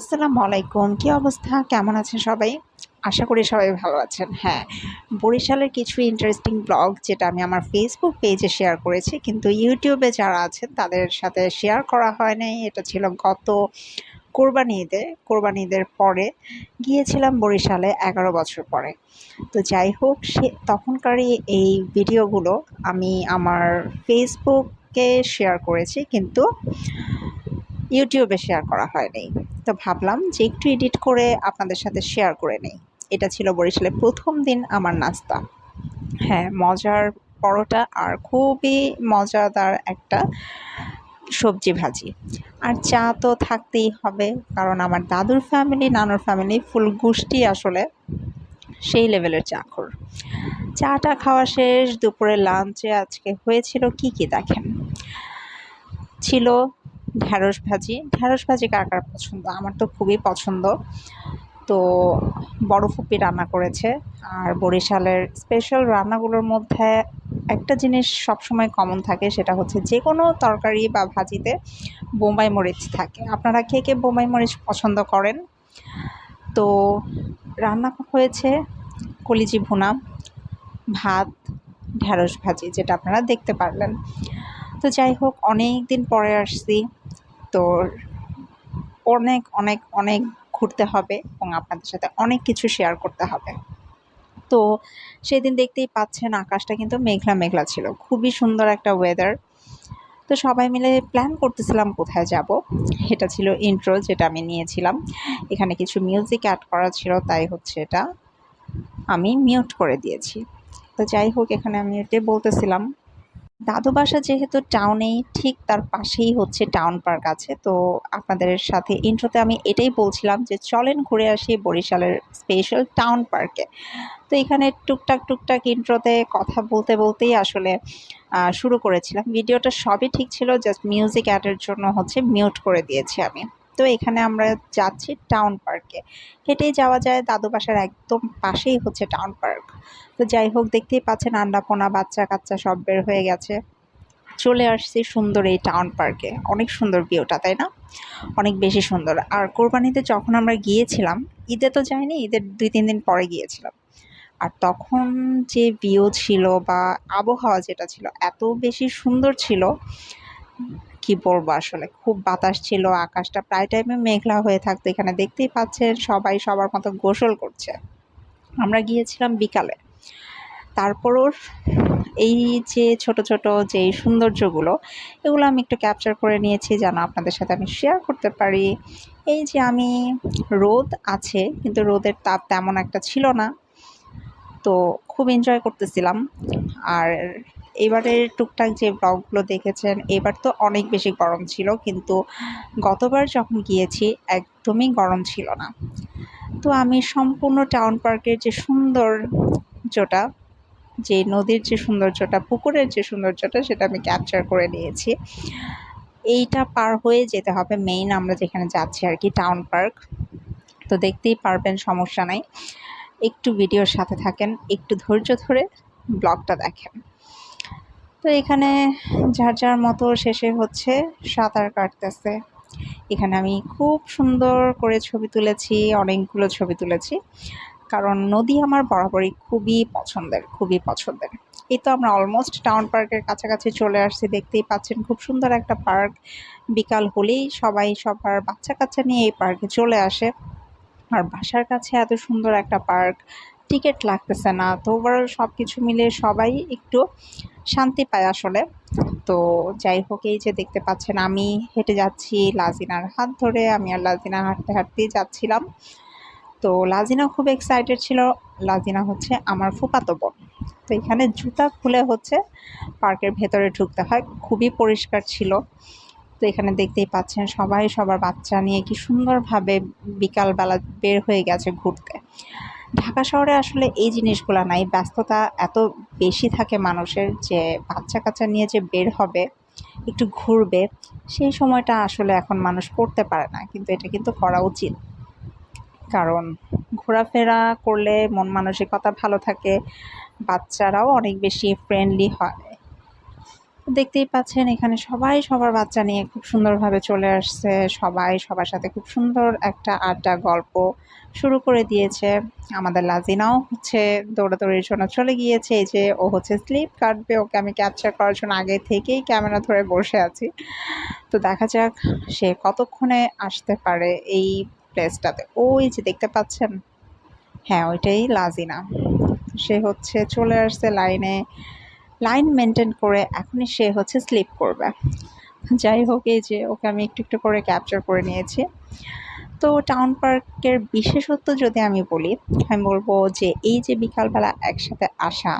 আসসালামু আলাইকুম। কী অবস্থা? কেমন আছেন সবাই? আশা করি সবাই ভালো আছেন। হ্যাঁ বরিশালের কিছু ইন্টারেস্টিং ব্লগ যেটা আমি আমার ফেসবুক পেজে শেয়ার করেছি, কিন্তু ইউটিউবে যারা আছেন, তাদের সাথে শেয়ার করা হয় নাই। এটা ছিল গত কোরবানি ঈদে। কোরবানি ঈদের পরে গিয়েছিলাম বরিশালে এগারো বছর পরে। তো যাই হোক, সে তখনকারই এই ভিডিওগুলো আমি আমার ফেসবুকে শেয়ার করেছি, কিন্তু ইউটিউবে শেয়ার করা হয়নি। তো ভাবলাম যে একটু এডিট করে আপনাদের সাথে শেয়ার করে নেই। এটা ছিল বরিশালের প্রথম দিন আমার নাস্তা। হ্যাঁ মজার পরোটা আর খুবই মজাদার একটা সবজি ভাজি। আর চা তো থাকতেই হবে, কারণ আমার দাদুর ফ্যামিলি নানুর ফ্যামিলি ফুল গোষ্ঠী আসলে সেই লেভেলের চাখর চাটা খাওয়া শেষ দুপুরে লাঞ্চে আজকে হয়েছিল কি কি দেখেন? ছিল ঢ্যাঁড়স ভাজি। ঢ্যাঁড়স ভাজি কার কার পছন্দ? আমার তো খুবই পছন্দ। তো বড় ফুপি রান্না করেছে আর বরিশালের স্পেশাল রান্নাগুলোর মধ্যে একটা জিনিস সবসময় কমন থাকে, সেটা হচ্ছে যে কোনো তরকারি বা ভাজিতে বোম্বাই মরিচ থাকে। আপনারা কে কে বোম্বাই মরিচ পছন্দ করেন? তো রান্না হয়েছে কলিজি ভুনা, ভাত ঢ্যাঁড়স ভাজি, যেটা আপনারা দেখতে পারলেন। তো যাই হোক অনেক দিন পরে আসছি। তো অনেক অনেক অনেক ঘুরতে হবে এবং আপনাদের সাথে অনেক কিছু শেয়ার করতে হবে। তো সেদিন দেখতেই পাচ্ছেন আকাশটা কিন্তু মেঘলা মেঘলা ছিল। খুবই সুন্দর একটা ওয়েদার তো সবাই মিলে প্ল্যান করতেছিলাম কোথায় যাব। এটা ছিল ইন্ট্রো যেটা আমি নিয়েছিলাম। এখানে কিছু মিউজিক অ্যাড করা ছিল, তাই হচ্ছে এটা আমি মিউট করে দিয়েছি। তো যাই হোক, এখানে আমি এটাই বলতেছিলাম। দাদু বাসা যেহেতু টাউনেই ঠিক তার পাশেই হচ্ছে টাউন পার্ক আছে। তো আপনাদের সাথে ইন্ট্রোতে আমি এটাই বলছিলাম যে চলেন ঘুরে আসি বরিশালের স্পেশাল টাউন পার্কে তো এখানে টুকটাক টুকটাক ইন্ট্রোতে কথা বলতে, বলতেই আসলে শুরু করেছিলাম। ভিডিওটা সবই ঠিক ছিল জাস্ট মিউজিক অ্যাডের জন্য হচ্ছে মিউট করে দিয়েছি আমি। তো এখানে আমরা যাচ্ছি টাউন পার্কে হেঁটেই যাওয়া যায় দাদু বাসার একদম পাশেই হচ্ছে টাউন পার্ক তো যাই হোক, দেখতেই পাচ্ছেন আন্ডাপোনা, বাচ্চা কাচ্চা সব বের হয়ে গেছে। চলে আসছি সুন্দর এই টাউন পার্কে অনেক সুন্দর ভিউটা তাই না? অনেক বেশি সুন্দর। আর কোরবানিতে যখন আমরা গিয়েছিলাম, ঈদে তো যাইনি, ঈদের দুই, তিন দিন পরে গিয়েছিলাম। আর তখন যে ভিউ ছিল বা আবহাওয়া যেটা ছিল, এত বেশি সুন্দর ছিল। কি বলব আসলে? খুব বাতাস ছিল, আকাশটা প্রায় টাইমে মেঘলা হয়ে থাকতো। এখানে দেখতেই পাচ্ছেন সবাই সবার মতো গোসল করছে। আমরা গিয়েছিলাম বিকালে। তারপরও এই যে ছোট ছোট যে সৌন্দর্যগুলো, এগুলো আমি একটু ক্যাপচার করে নিয়েছি যেন আপনাদের সাথে আমি শেয়ার করতে পারি। এই যে আমি, রোদ আছে, কিন্তু রোদের তাপ তেমন একটা ছিল না। তো খুব এনজয় করতেছিলাম। আর এবারের টুকটাক যে ব্লগগুলো দেখেছেন, এবার তো অনেক বেশি গরম ছিল, কিন্তু গতবার যখন গিয়েছি, একদমই গরম ছিল না। তো আমি সম্পূর্ণ টাউন পার্কের যে সৌন্দর্যটা, যে নদীর যে সৌন্দর্যটা, পুকুরের যে সৌন্দর্যটা, সেটা আমি ক্যাপচার করে নিয়েছি। এইটা পার হয়ে যেতে হবে মেইন আমরা যেখানে যাচ্ছি আর কি টাউন পার্ক তো দেখতেই পারবেন, সমস্যা নাই। একটু ভিডিওর সাথে থাকেন, একটু ধৈর্য ধরে ব্লগটা দেখেন। তো এখানে যার যার মতো শেষে হচ্ছে সাঁতার কাটতেছে। এখানে আমি খুব সুন্দর করে ছবি তুলেছি, অনেকগুলো ছবি তুলেছি। কারণ নদী আমার বরাবরই খুবই পছন্দের খুবই পছন্দের। এই তো আমরা অলমোস্ট টাউন পার্কের কাছাকাছি চলে আসছি, দেখতেই পাচ্ছেন খুব সুন্দর একটা পার্ক বিকাল হলেই সবাই সবার বাচ্চা কাচ্চা নিয়ে এই পার্কে চলে আসে। আর বাসার কাছে এত সুন্দর একটা পার্ক টিকিট লাগতেছে না। তো ওভারঅল সব কিছু মিলে সবাই একটু শান্তি পায় আসলে। তো যাই হোক, এই যে দেখতে পাচ্ছেন, আমি হেঁটে যাচ্ছি লাজিনার হাত ধরে। আমি আর লাজিনা হাঁটতে হাঁটতেই যাচ্ছিলাম। তো লাজিনা খুব এক্সাইটেড ছিল। লাজিনা হচ্ছে আমার ফুপাতো বোন। তো এখানে জুতা খুলে হচ্ছে, পার্কের ভেতরে ঢুকতে হয়। খুবই পরিষ্কার ছিল। তো এখানে দেখতেই পাচ্ছেন সবাই, সবার বাচ্চা নিয়ে কি সুন্দরভাবে বিকালবেলা বের হয়ে গেছে ঘুরতে। ঢাকা শহরে আসলে এই জিনিসগুলো নাই। ব্যস্ততা এত বেশি থাকে মানুষের যে বাচ্চা কাচ্চা নিয়ে যে বের হবে, একটু ঘুরবে, সেই সময়টা আসলে এখন মানুষ করতে পারে না। কিন্তু এটা কিন্তু করা উচিত। কারণ ঘোরাফেরা করলে মন মানসিকতা ভালো থাকে, বাচ্চারাও অনেক বেশি ফ্রেন্ডলি হয়। দেখতেই পাচ্ছেন, এখানে সবাই সবার বাচ্চা নিয়ে খুব সুন্দরভাবে চলে আসছে। সবাই সবার সাথে খুব সুন্দর একটা আড্ডা, গল্প শুরু করে দিয়েছে। আমাদের লাজিনাও হচ্ছে দৌড়াদৌড়ির জন্য চলে গিয়েছে। এই যে ও হচ্ছে স্লিপ কাটবে ওকে আমি ক্যাপচার করার জন্য আগে থেকেই ক্যামেরা ধরে বসে আছি। তো দেখা যাক সে কতক্ষণে আসতে পারে এই প্লেসটাতে ওই যে দেখতে পাচ্ছেন? হ্যাঁ ওইটাই লাজিনা। সে হচ্ছে চলে আসছে লাইনে লাইন মেনটেন করে এখনই সে হচ্ছে স্লিপ করবে। যাই হোক, এই যে ওকে আমি একটু একটু করে ক্যাপচার করে নিয়েছি। তো টাউন পার্কের বিশেষত্ব যদি আমি বলি, আমি বলব যে এই যে বিকালবেলা একসাথে আসা,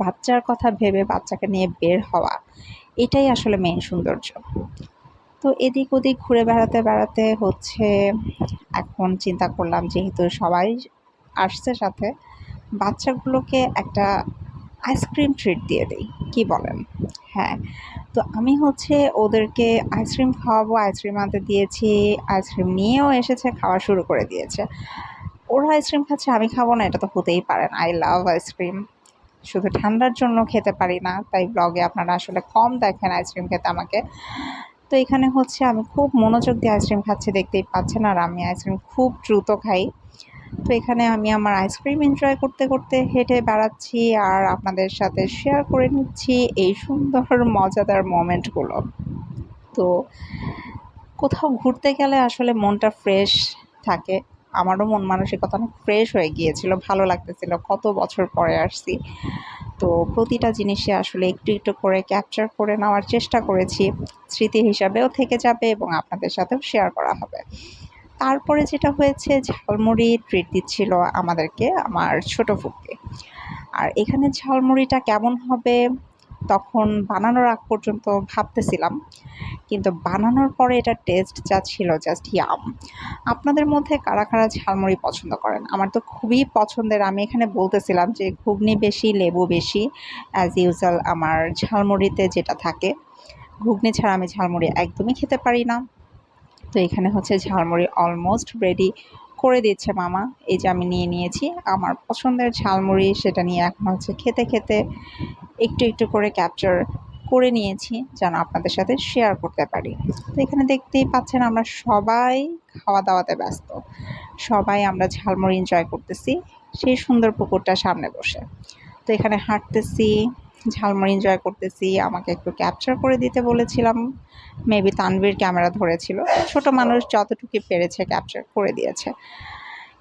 বাচ্চার কথা ভেবে বাচ্চাকে নিয়ে বের হওয়া, এটাই আসলে মেন সৌন্দর্য। তো এদিক ওদিক ঘুরে বেড়াতে বেড়াতে হচ্ছে, এখন চিন্তা করলাম যেহেতু সবাই আসছে সাথে, বাচ্চাগুলোকে একটা আইসক্রিম ট্রিট দিয়ে দিই, কী বলেন? হ্যাঁ তো আমি হচ্ছে ওদেরকে আইসক্রিম খাওয়াবো, আইসক্রিম আনতে দিয়েছি, আইসক্রিম নিয়েও এসেছে, খাওয়া শুরু করে দিয়েছে। ওরা আইসক্রিম খাচ্ছে, আমি খাব না, এটা তো হতেই পারে না। I love ice cream. শুধু ঠান্ডার জন্য খেতে পারি না, তাই ব্লগে আপনারা আসলে কম দেখেন আইসক্রিম খেতে আমাকে। তো এখানে হচ্ছে আমি খুব মনোযোগ দিয়ে আইসক্রিম খাচ্ছি, দেখতেই পাচ্ছেন, আর আমি আইসক্রিম খুব দ্রুত খাই। তো এখানে আমি আমার আইসক্রিম এনজয় করতে করতে হেঁটে বেড়াচ্ছি আর আপনাদের সাথে শেয়ার করে নিচ্ছি এই সুন্দর, মজাদার মোমেন্টগুলো তো কোথাও ঘুরতে গেলে আসলে মনটা ফ্রেশ থাকে। আমারও মন মানসিকতা অনেক ফ্রেশ হয়ে গিয়েছিল, ভালো লাগতেছিল। কত বছর পরে আসছি। তো প্রতিটা জিনিসে আসলে একটু একটু করে ক্যাপচার করে নেওয়ার চেষ্টা করেছি। স্মৃতি হিসাবেও থেকে যাবে এবং আপনাদের সাথেও শেয়ার করা হবে। তারপরে যেটা হয়েছে, ঝালমুড়ি ট্রিট দিচ্ছিল আমাদেরকে, আমার ছোট ফুপকে। আর এখানে ঝালমুড়িটা কেমন হবে তখন বানানোর আগ পর্যন্ত ভাবতেছিলাম, কিন্তু বানানোর পরে এটা টেস্ট যা ছিল জাস্ট ইয়াম আপনাদের মধ্যে কারা কারা ঝালমুড়ি পছন্দ করেন? আমার তো খুবই পছন্দের, আমি এখানে বলতেছিলাম যে ঘুগনি বেশি, লেবু বেশি অ্যাজ ইউজুয়াল আমার ঝালমুড়িতে যেটা থাকে। ঘুগনি ছাড়া আমি ঝালমুড়ি একদমই খেতে পারি না। তো এখানে হচ্ছে ঝালমুড়ি অলমোস্ট রেডি করে দিচ্ছে মামা। এই যে আমি নিয়ে নিয়েছি। আমার পছন্দের ঝালমুড়ি সেটা নিয়ে এখন হচ্ছে খেতে খেতে একটু একটু করে ক্যাপচার করে নিয়েছি যেন আপনাদের সাথে শেয়ার করতে পারি। তো এখানে দেখতেই পাচ্ছেন আমরা সবাই খাওয়া দাওয়াতে ব্যস্ত। সবাই আমরা ঝালমুড়ি এনজয় করতেছি। সেই সুন্দর পুকুরটার সামনে বসে। তো এখানে হাঁটতেছি। ঝালমুড়ি এনজয় করতেছি, আমাকে একটু ক্যাপচার করে দিতে বলেছিলাম। মেবি তানভীর ক্যামেরা ধরেছিল। ছোট মানুষ যতটুকু পেরেছে ক্যাপচার করে দিয়েছে।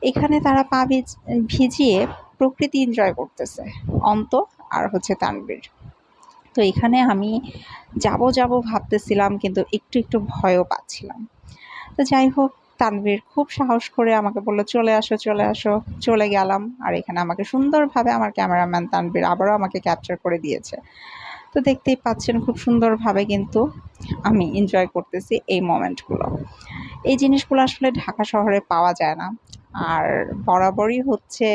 এখানে তারা পা ভিজিয়ে প্রকৃতি এনজয় করতেছে, অন্ত আর হচ্ছে তানভীর। তো এখানে আমি যাব যাব ভাবতেছিলাম, কিন্তু একটু একটু ভয়ও পাচ্ছিলাম। তো যাই হোক তানভীর খুব সাহস করে আমাকে বলল, চলে আসো চলে আসো। চলে গেলাম। আর এখানে আমাকে সুন্দরভাবে আমার ক্যামেরাম্যান তানভীর আবারও আমাকে ক্যাপচার করে দিয়েছে। তো দেখতেই পাচ্ছেন খুব সুন্দরভাবে কিন্তু আমি এনজয় করতেছি এই মোমেন্টগুলো এই জিনিসগুলো আসলে ঢাকা শহরে পাওয়া যায় না। আর বরাবরই হচ্ছে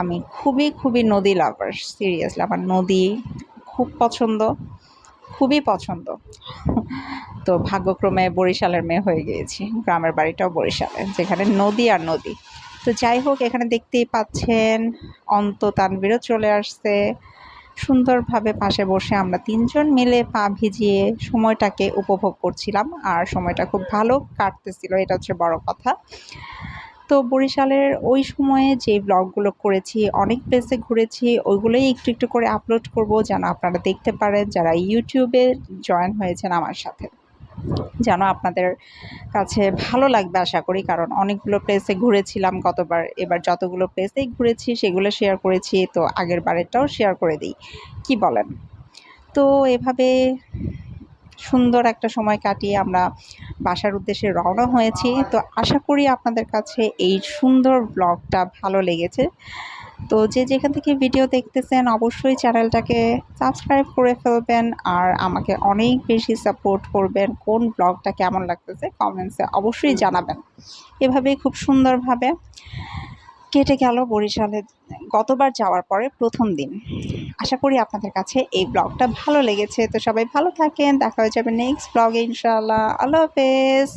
আমি খুবই খুবই নদী লাভার সিরিয়াসলি আমার নদী খুব পছন্দ, খুবই পছন্দ। তো ভাগ্যক্রমে বরিশালের মেয়ে হয়ে গিয়েছি। গ্রামের বাড়িটাও বরিশালে, যেখানে নদী আর নদী। তো যাই হোক, এখানে দেখতেই পাচ্ছেন অন্ত তানবিরও চলে আসছে। সুন্দরভাবে পাশে বসে আমরা তিনজন মিলে পা ভিজিয়ে সময়টাকে উপভোগ করছিলাম, আর সময়টা খুব ভালো কাটতেছিল, এটা হচ্ছে বড় কথা। তো বরিশালের ওই সময়ে যে ব্লগগুলো করেছি, অনেক প্লেসে ঘুরেছি, ওইগুলোই একটু একটু করে আপলোড করব, যেন আপনারা দেখতে পারেন, যারা ইউটিউবে জয়েন হয়েছেন আমার সাথে। যেন আপনাদের কাছে ভালো লাগবে আশা করি, কারণ অনেকগুলো প্লেসে ঘুরেছিলাম গতবার। এবার যতগুলো প্লেসেই ঘুরেছি, সেগুলো শেয়ার করেছি, তো আগের বারেরটাও শেয়ার করে দিই। কি বলেন? তো এভাবে সুন্দর একটা সময় কাটিয়ে আমরা বাসার উদ্দেশ্যে রওনা হয়েছি। তো আশা করি আপনাদের কাছে এই সুন্দর ব্লগটা ভালো লেগেছে। তো যে যেখান থেকে ভিডিও দেখতেছেন অবশ্যই চ্যানেলটাকে সাবস্ক্রাইব করে ফেলবেন আর আমাকে অনেক বেশি সাপোর্ট করবেন। কোন ব্লগটা কেমন লাগতেছে কমেন্টসে অবশ্যই জানাবেন। এভাবেই খুব সুন্দরভাবে কেটে গেল বরিশালে গতবার যাওয়ার পরে প্রথম দিন। আশা করি আপনাদের কাছে এই ব্লগটা ভালো লেগেছে। তো সবাই ভালো থাকেন দেখা হয়ে যাবে নেক্সট ব্লগে ইনশাআল্লাহ। আল্লাহ হাফেজ।